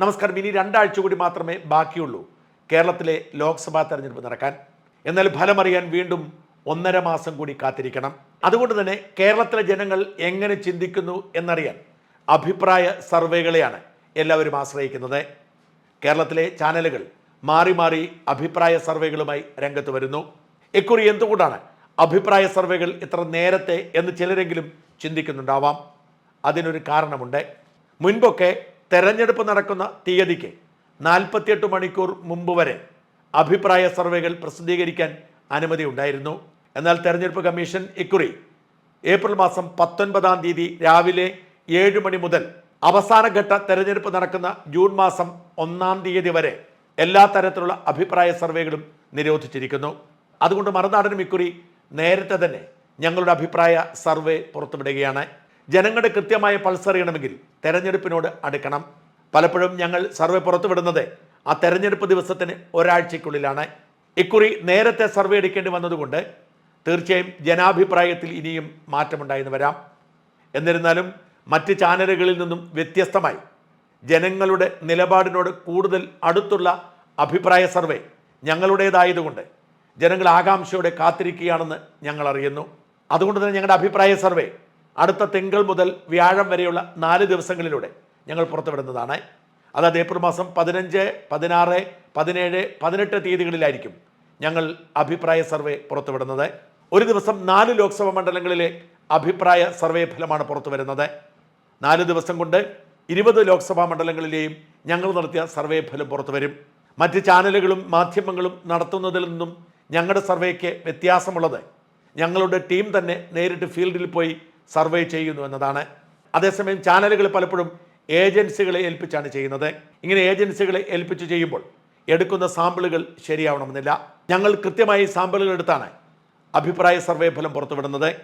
നമസ്കാരം. ഇനി രണ്ടാഴ്ച കൂടി മാത്രമേ ബാക്കിയുള്ളൂ. കേരളത്തിലെ ലോക്സഭാ തെരഞ്ഞെടുപ്പ് നടക്കാൻ. എന്നാൽ ഫലമറിയാൻ വീണ്ടും ഒന്നര മാസം കൂടി കാത്തിരിക്കണം. അതുകൊണ്ട് തന്നെ കേരളത്തിലെ ജനങ്ങൾ എങ്ങനെ ചിന്തിക്കുന്നു എന്നറിയാൻ അഭിപ്രായ സർവേകളെയാണ് എല്ലാവരും ആശ്രയിക്കുന്നത്. കേരളത്തിലെ ചാനലുകൾ മാറി മാറി അഭിപ്രായ സർവേകളുമായി രംഗത്ത് വരുന്നു. ഇക്കുറി എന്തുകൊണ്ടാണ് അഭിപ്രായ സർവേകൾ ഇത്ര നേരത്തെ എന്ന് ചിലരെങ്കിലും ചിന്തിക്കുന്നുണ്ടാവാം. അതിനൊരു കാരണമുണ്ട്. മുൻപൊക്കെ തെരഞ്ഞെടുപ്പ് നടക്കുന്ന തീയതിക്ക് നാൽപ്പത്തിയെട്ട് മണിക്കൂർ മുമ്പ് വരെ അഭിപ്രായ സർവേകൾ പ്രസിദ്ധീകരിക്കാൻ അനുമതി ഉണ്ടായിരുന്നു. എന്നാൽ തെരഞ്ഞെടുപ്പ് കമ്മീഷൻ ഇക്കുറി ഏപ്രിൽ മാസം പത്തൊൻപതാം തീയതി രാവിലെ ഏഴ് മണി മുതൽ അവസാനഘട്ട തെരഞ്ഞെടുപ്പ് നടക്കുന്ന ജൂൺ മാസം ഒന്നാം തീയതി വരെ എല്ലാ തരത്തിലുള്ള അഭിപ്രായ സർവേകളും നിരോധിച്ചിരിക്കുന്നു. അതുകൊണ്ട് മറുനാടനും ഇക്കുറി നേരത്തെ തന്നെ ഞങ്ങളുടെ അഭിപ്രായ സർവേ പുറത്തുവിടുകയാണ്. ജനങ്ങളുടെ കൃത്യമായ പൾസ് അറിയണമെങ്കിൽ തെരഞ്ഞെടുപ്പിനോട് അടുക്കണം. പലപ്പോഴും ഞങ്ങൾ സർവേ പുറത്തുവിടുന്നത് ആ തെരഞ്ഞെടുപ്പ് ദിവസത്തിന് ഒരാഴ്ചയ്ക്കുള്ളിലാണ്. ഇക്കുറി നേരത്തെ സർവേ എടുക്കേണ്ടി വന്നതുകൊണ്ട് തീർച്ചയായും ജനാഭിപ്രായത്തിൽ ഇനിയും മാറ്റമുണ്ടായെന്ന് വരാം. എന്നിരുന്നാലും മറ്റ് ചാനലുകളിൽ നിന്നും വ്യത്യസ്തമായി ജനങ്ങളുടെ നിലപാടിനോട് കൂടുതൽ അടുത്തുള്ള അഭിപ്രായ സർവേ ഞങ്ങളുടേതായതുകൊണ്ട് ജനങ്ങൾ ആകാംക്ഷയോടെ കാത്തിരിക്കുകയാണെന്ന് ഞങ്ങൾ അറിയുന്നു. അതുകൊണ്ട് തന്നെ ഞങ്ങളുടെ അഭിപ്രായ സർവേ അടുത്ത തിങ്കൾ മുതൽ വ്യാഴം വരെയുള്ള നാല് ദിവസങ്ങളിലൂടെ ഞങ്ങൾ പുറത്തുവിടുന്നതാണ്. അതായത് ഏപ്രിൽ മാസം പതിനഞ്ച് പതിനാറ് പതിനേഴ് പതിനെട്ട് തീയതികളിലായിരിക്കും ഞങ്ങൾ അഭിപ്രായ സർവേ പുറത്തുവിടുന്നത്. ഒരു ദിവസം നാല് ലോക്സഭാ മണ്ഡലങ്ങളിലെ അഭിപ്രായ സർവേ ഫലമാണ് പുറത്തു വരുന്നത് നാല് ദിവസം കൊണ്ട് ഇരുപത് ലോക്സഭാ മണ്ഡലങ്ങളിലെയും ഞങ്ങൾ നടത്തിയ സർവേ ഫലം പുറത്തു വരും മറ്റ് ചാനലുകളും മാധ്യമങ്ങളും നടത്തുന്നതിൽ നിന്നും ഞങ്ങളുടെ സർവേക്ക് വ്യത്യാസമുള്ളത് ഞങ്ങളുടെ ടീം തന്നെ നേരിട്ട് ഫീൽഡിൽ പോയി സർവേ ചെയ്യുന്നു എന്നതാണ്. അതേസമയം ചാനലുകൾ പലപ്പോഴും ഏജൻസികളെ ഏൽപ്പിച്ചാണ് ചെയ്യുന്നത്. ഇങ്ങനെ ഏജൻസികളെ ഏൽപ്പിച്ച് ചെയ്യുമ്പോൾ എടുക്കുന്ന സാമ്പിളുകൾ ശരിയാവണമെന്നില്ല. ഞങ്ങൾ കൃത്യമായി സാമ്പിളുകൾ എടുത്താണ് അഭിപ്രായ സർവേ ഫലം പുറത്തുവിടുന്നത്.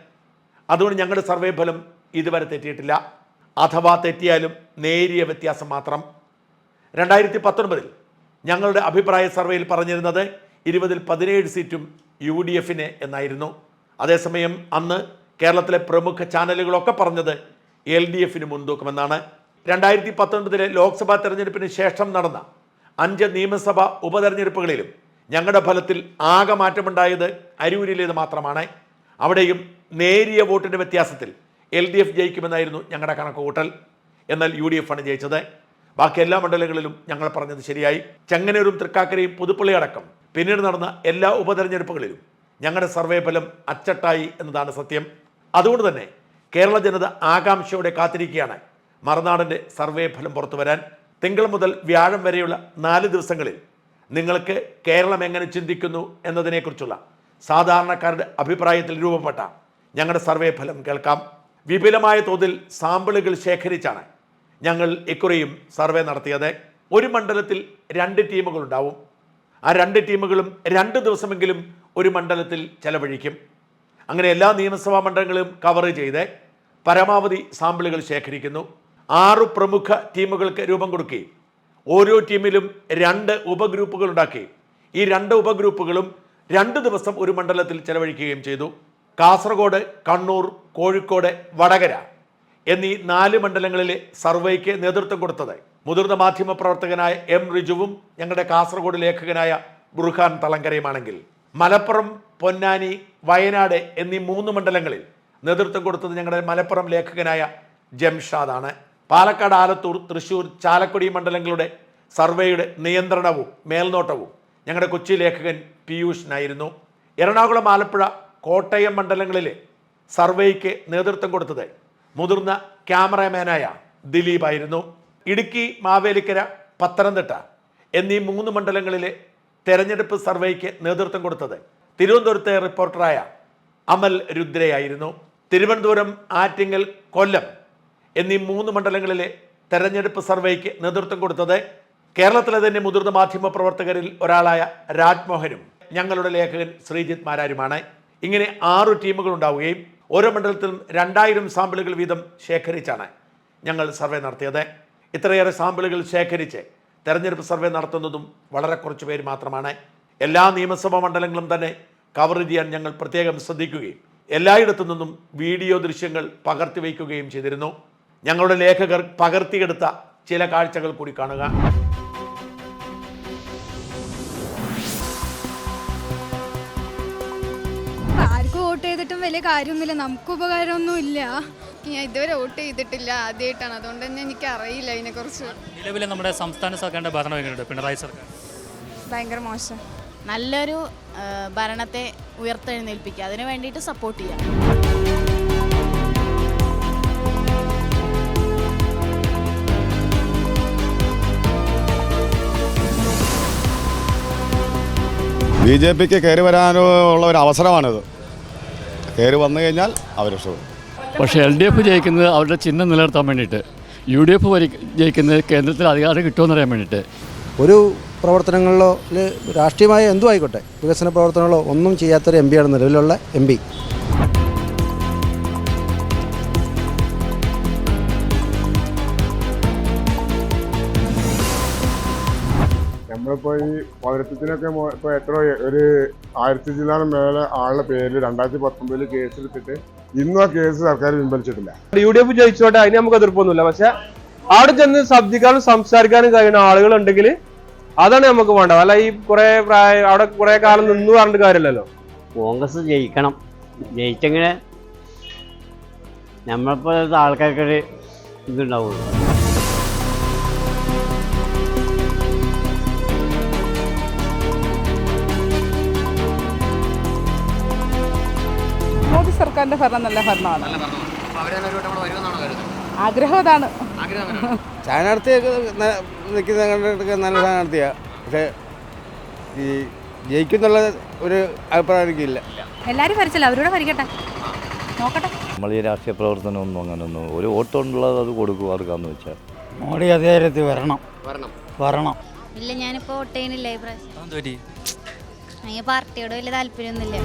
അതുകൊണ്ട് ഞങ്ങളുടെ സർവേ ഫലം ഇതുവരെ തെറ്റിയിട്ടില്ല. അഥവാ തെറ്റിയാലും നേരിയ വ്യത്യാസം മാത്രം. രണ്ടായിരത്തി പത്തൊൻപതിൽ ഞങ്ങളുടെ അഭിപ്രായ സർവേയിൽ പറഞ്ഞിരുന്നത് ഇരുപതിൽ പതിനേഴ് സീറ്റും യു ഡി എഫിന് എന്നായിരുന്നു. അതേസമയം അന്ന് കേരളത്തിലെ പ്രമുഖ ചാനലുകളൊക്കെ പറഞ്ഞത് എൽ ഡി എഫിന് മുൻതൂക്കമെന്നാണ്. രണ്ടായിരത്തി പത്തൊൻപതിലെ ലോക്സഭാ തെരഞ്ഞെടുപ്പിന് ശേഷം നടന്ന അഞ്ച് നിയമസഭാ ഉപതെരഞ്ഞെടുപ്പുകളിലും ഞങ്ങളുടെ ഫലത്തിൽ ആകെ മാറ്റമുണ്ടായത് അരൂരിലേത് മാത്രമാണ്. അവിടെയും നേരിയ വോട്ടിന്റെ വ്യത്യാസത്തിൽ എൽ ഡി എഫ് ജയിക്കുമെന്നായിരുന്നു ഞങ്ങളുടെ കണക്കുകൂട്ടൽ. എന്നാൽ യു ഡി എഫ് ആണ് ജയിച്ചത്. ബാക്കി എല്ലാ മണ്ഡലങ്ങളിലും ഞങ്ങൾ പറഞ്ഞത് ശരിയായി. ചെങ്ങന്നൂരും തൃക്കാക്കരയും പുതുപ്പള്ളി അടക്കം പിന്നീട് നടന്ന എല്ലാ ഉപതെരഞ്ഞെടുപ്പുകളിലും ഞങ്ങളുടെ സർവേ ഫലം അച്ചട്ടായി എന്നതാണ് സത്യം. അതുകൊണ്ട് തന്നെ കേരള ജനത ആകാംക്ഷയോടെ കാത്തിരിക്കുകയാണ്. മറുനാടിന്റെ സർവേ ഫലം പുറത്തു വരാൻ തിങ്കൾ മുതൽ വ്യാഴം വരെയുള്ള നാല് ദിവസങ്ങളിൽ നിങ്ങൾക്ക് കേരളം എങ്ങനെ ചിന്തിക്കുന്നു എന്നതിനെക്കുറിച്ചുള്ള സാധാരണക്കാരുടെ അഭിപ്രായത്തിൽ രൂപപ്പെട്ട ഞങ്ങളുടെ സർവേ ഫലം കേൾക്കാം. വിപുലമായ തോതിൽ സാമ്പിളുകൾ ശേഖരിച്ചാണ് ഞങ്ങൾ ഇക്കുറിയും സർവേ നടത്തിയത്. ഒരു മണ്ഡലത്തിൽ രണ്ട് ടീമുകളുണ്ടാവും. ആ രണ്ട് ടീമുകളും രണ്ട് ദിവസമെങ്കിലും ഒരു മണ്ഡലത്തിൽ ചെലവഴിക്കും. അങ്ങനെ എല്ലാ നിയമസഭാ മണ്ഡലങ്ങളും കവർ ചെയ്ത്. പരമാവധി സാമ്പിളുകൾ ശേഖരിക്കുന്നു. ആറു പ്രമുഖ ടീമുകൾക്ക് രൂപം കൊടുക്കുകയും ഓരോ ടീമിലും രണ്ട് ഉപഗ്രൂപ്പുകൾ ഉണ്ടാക്കി. ഈ രണ്ട് ഉപഗ്രൂപ്പുകളും രണ്ട് ദിവസം ഒരു മണ്ഡലത്തിൽ ചെലവഴിക്കുകയും ചെയ്തു. കാസർഗോഡ് കണ്ണൂർ കോഴിക്കോട് വടകര എന്നീ നാല് മണ്ഡലങ്ങളിലെ സർവേക്ക് നേതൃത്വം കൊടുത്തത് മുതിർന്ന മാധ്യമ പ്രവർത്തകനായ എം റിജുവും ഞങ്ങളുടെ കാസർഗോഡ് ലേഖകനായ ബുർഖാൻ തളങ്കരയുമാണെങ്കിൽ. മലപ്പുറം പൊന്നാനി വയനാട് എന്നീ മൂന്ന് മണ്ഡലങ്ങളിൽ നേതൃത്വം കൊടുത്തത് ഞങ്ങളുടെ മലപ്പുറം ലേഖകനായ ജംഷാദാണ്. പാലക്കാട് ആലത്തൂർ തൃശൂർ ചാലക്കുടി മണ്ഡലങ്ങളുടെ സർവേയുടെ നിയന്ത്രണവും മേൽനോട്ടവും ഞങ്ങളുടെ കൊച്ചി ലേഖകൻ പീയൂഷിനായിരുന്നു. എറണാകുളം ആലപ്പുഴ കോട്ടയം മണ്ഡലങ്ങളിലെ സർവേയ്ക്ക് നേതൃത്വം കൊടുത്തത് മുതിർന്ന ദിലീപ് ദിലീപായിരുന്നു. ഇടുക്കി മാവേലിക്കര പത്തനംതിട്ട എന്നീ മൂന്ന് മണ്ഡലങ്ങളിലെ തെരഞ്ഞെടുപ്പ് സർവേയ്ക്ക് നേതൃത്വം കൊടുത്തത് തിരുവനന്തപുരത്തെ റിപ്പോർട്ടറായ അമൽ രുദ്രയായിരുന്നു. തിരുവനന്തപുരം ആറ്റിങ്ങൽ കൊല്ലം എന്നീ മൂന്ന് മണ്ഡലങ്ങളിലെ തെരഞ്ഞെടുപ്പ് സർവേക്ക് നേതൃത്വം കൊടുത്തത് കേരളത്തിലെ തന്നെ മുതിർന്ന മാധ്യമ പ്രവർത്തകരിൽ ഒരാളായ രാജ്മോഹനും. ഞങ്ങളുടെ ലേഖകൻ ശ്രീജിത് മാരാരുമാണ്. ഇങ്ങനെ ആറു ടീമുകൾ ഉണ്ടാവുകയും ഓരോ മണ്ഡലത്തിലും രണ്ടായിരം സാമ്പിളുകൾ വീതം ശേഖരിച്ചാണ് ഞങ്ങൾ സർവേ നടത്തിയത്. ഇത്രയേറെ സാമ്പിളുകൾ ശേഖരിച്ച് തെരഞ്ഞെടുപ്പ് സർവേ നടത്തുന്നതും വളരെ കുറച്ച് പേര് മാത്രമാണ്. എല്ലാ നിയമസഭാ മണ്ഡലങ്ങളും തന്നെ കവർ ചെയ്യാൻ ഞങ്ങൾ പ്രത്യേകം ശ്രദ്ധിക്കുകയും എല്ലായിടത്തു നിന്നും വീഡിയോ ദൃശ്യങ്ങൾ പകർത്തി വയ്ക്കുകയും ചെയ്തിരുന്നു. ഞങ്ങളുടെ ലേഖകർ പകർത്തിയെടുത്ത ചില കാഴ്ചകൾ കൂടി കാണുക. ആർക്കും വോട്ട് ചെയ്തിട്ടും വലിയ കാര്യമൊന്നുമില്ല. നമുക്ക് ഉപകാരമൊന്നും ഇല്ല ഞാൻ ഇതുവരെ വോട്ട് ചെയ്തിട്ടില്ല ആദ്യമായിട്ടാണ്. അതുകൊണ്ട് തന്നെ എനിക്ക് അറിയില്ല അതിനെക്കുറിച്ച് നിലവിലെ നമ്മുടെ സംസ്ഥാന സർക്കാരിന്റെ ഭരണം എങ്ങനെയുണ്ട്? പിണറായി സർക്കാർ. ഭയങ്കര മോശം. നല്ലൊരു ഭരണത്തെ ഉയർത്തെഴുന്നേൽപ്പിക്കുക. അതിനു വേണ്ടിയിട്ട് സപ്പോർട്ട് ചെയ്യാം ബി ജെ പിക്ക് കയറി വരാനുള്ള ഒരു അവസരമാണിത്. കയറി വന്നു കഴിഞ്ഞാൽ അവർ രക്ഷപ്പെടും. പക്ഷേ എൽ ഡി എഫ് ജയിക്കുന്നത് അവരുടെ ചിഹ്നം നിലനിർത്താൻ വേണ്ടിയിട്ട് യു ഡി എഫ് ജയിക്കുന്നത് കേന്ദ്രത്തിൽ അധികാരം കിട്ടുമെന്നറിയാൻ വേണ്ടിയിട്ട്. ഒരു പ്രവർത്തനങ്ങളിലോ രാഷ്ട്രീയമായ എന്തു ആയിക്കോട്ടെ വികസന പ്രവർത്തനങ്ങളോ ഒന്നും ചെയ്യാത്തൊരു എം പിയാണ് നിലവിലുള്ള എം പി നമ്മളിപ്പോൾ ഈ പൗരത്വത്തിനൊക്കെ ഇപ്പോൾ എത്ര ഒരു ആയിരത്തി ജില്ലാണ് മേലെ ആളുടെ പേരിൽ രണ്ടായിരത്തി പത്തൊമ്പതിൽ കേസെടുത്തിട്ട് ഇന്നും ആ കേസ് സർക്കാർ പിൻവലിച്ചിട്ടില്ല. യു ഡി എഫ് ജയിച്ചോട്ടെ അതിന് നമുക്ക് എതിർപ്പൊന്നുമില്ല. പക്ഷെ അവിടെ ചെന്ന് ശബ്ദിക്കാനും സംസാരിക്കാനും കഴിയുന്ന ആളുകൾ ഉണ്ടെങ്കിൽ അതാണ് നമുക്ക് വേണ്ടത്. അല്ല ഈ കുറെ പ്രായം അവിടെ കുറെ കാലം നിന്ന് പറഞ്ഞിട്ട് കാര്യമില്ലല്ലോ. കോൺഗ്രസ് ജയിക്കണം. ജയിച്ചെങ്കിലേ നമ്മളിപ്പോ ആൾക്കാർക്കൊരു ഇതുണ്ടാവുള്ളൂ. മോദി സർക്കാരിന്റെ ഭരണം നല്ല ഭരണമാണ്. ആഗ്രഹം അതാണ്. സ്ഥാനാർത്ഥി നിൽക്കുന്ന കണ്ടിട്ടൊക്കെ നല്ല സ്ഥാനാർത്ഥിയാണ് പക്ഷേ ഈ ജയിക്കുന്നുള്ള ഒരു അഭിപ്രായം എനിക്കില്ല. എല്ലാവരും ഭരിച്ചല്ലോ അവരോട് ഭരിക്കട്ടെ. നോക്കട്ടെ. നമ്മൾ ഈ രാഷ്ട്രീയ പ്രവർത്തനമൊന്നും അങ്ങനൊന്നും ഒരു വോട്ടുള്ളത് അത് കൊടുക്കുക അവർക്കാന്ന് വെച്ചാൽ. മോഡി അധികാരത്തിൽ വരണം. വരണം. വരണം. ഇല്ല ഞാനിപ്പോ വോട്ട് ചെയ്യണില്ല ഈ പ്രാവശ്യം. പാർട്ടിയോട് വലിയ താല്പര്യമൊന്നുമില്ല.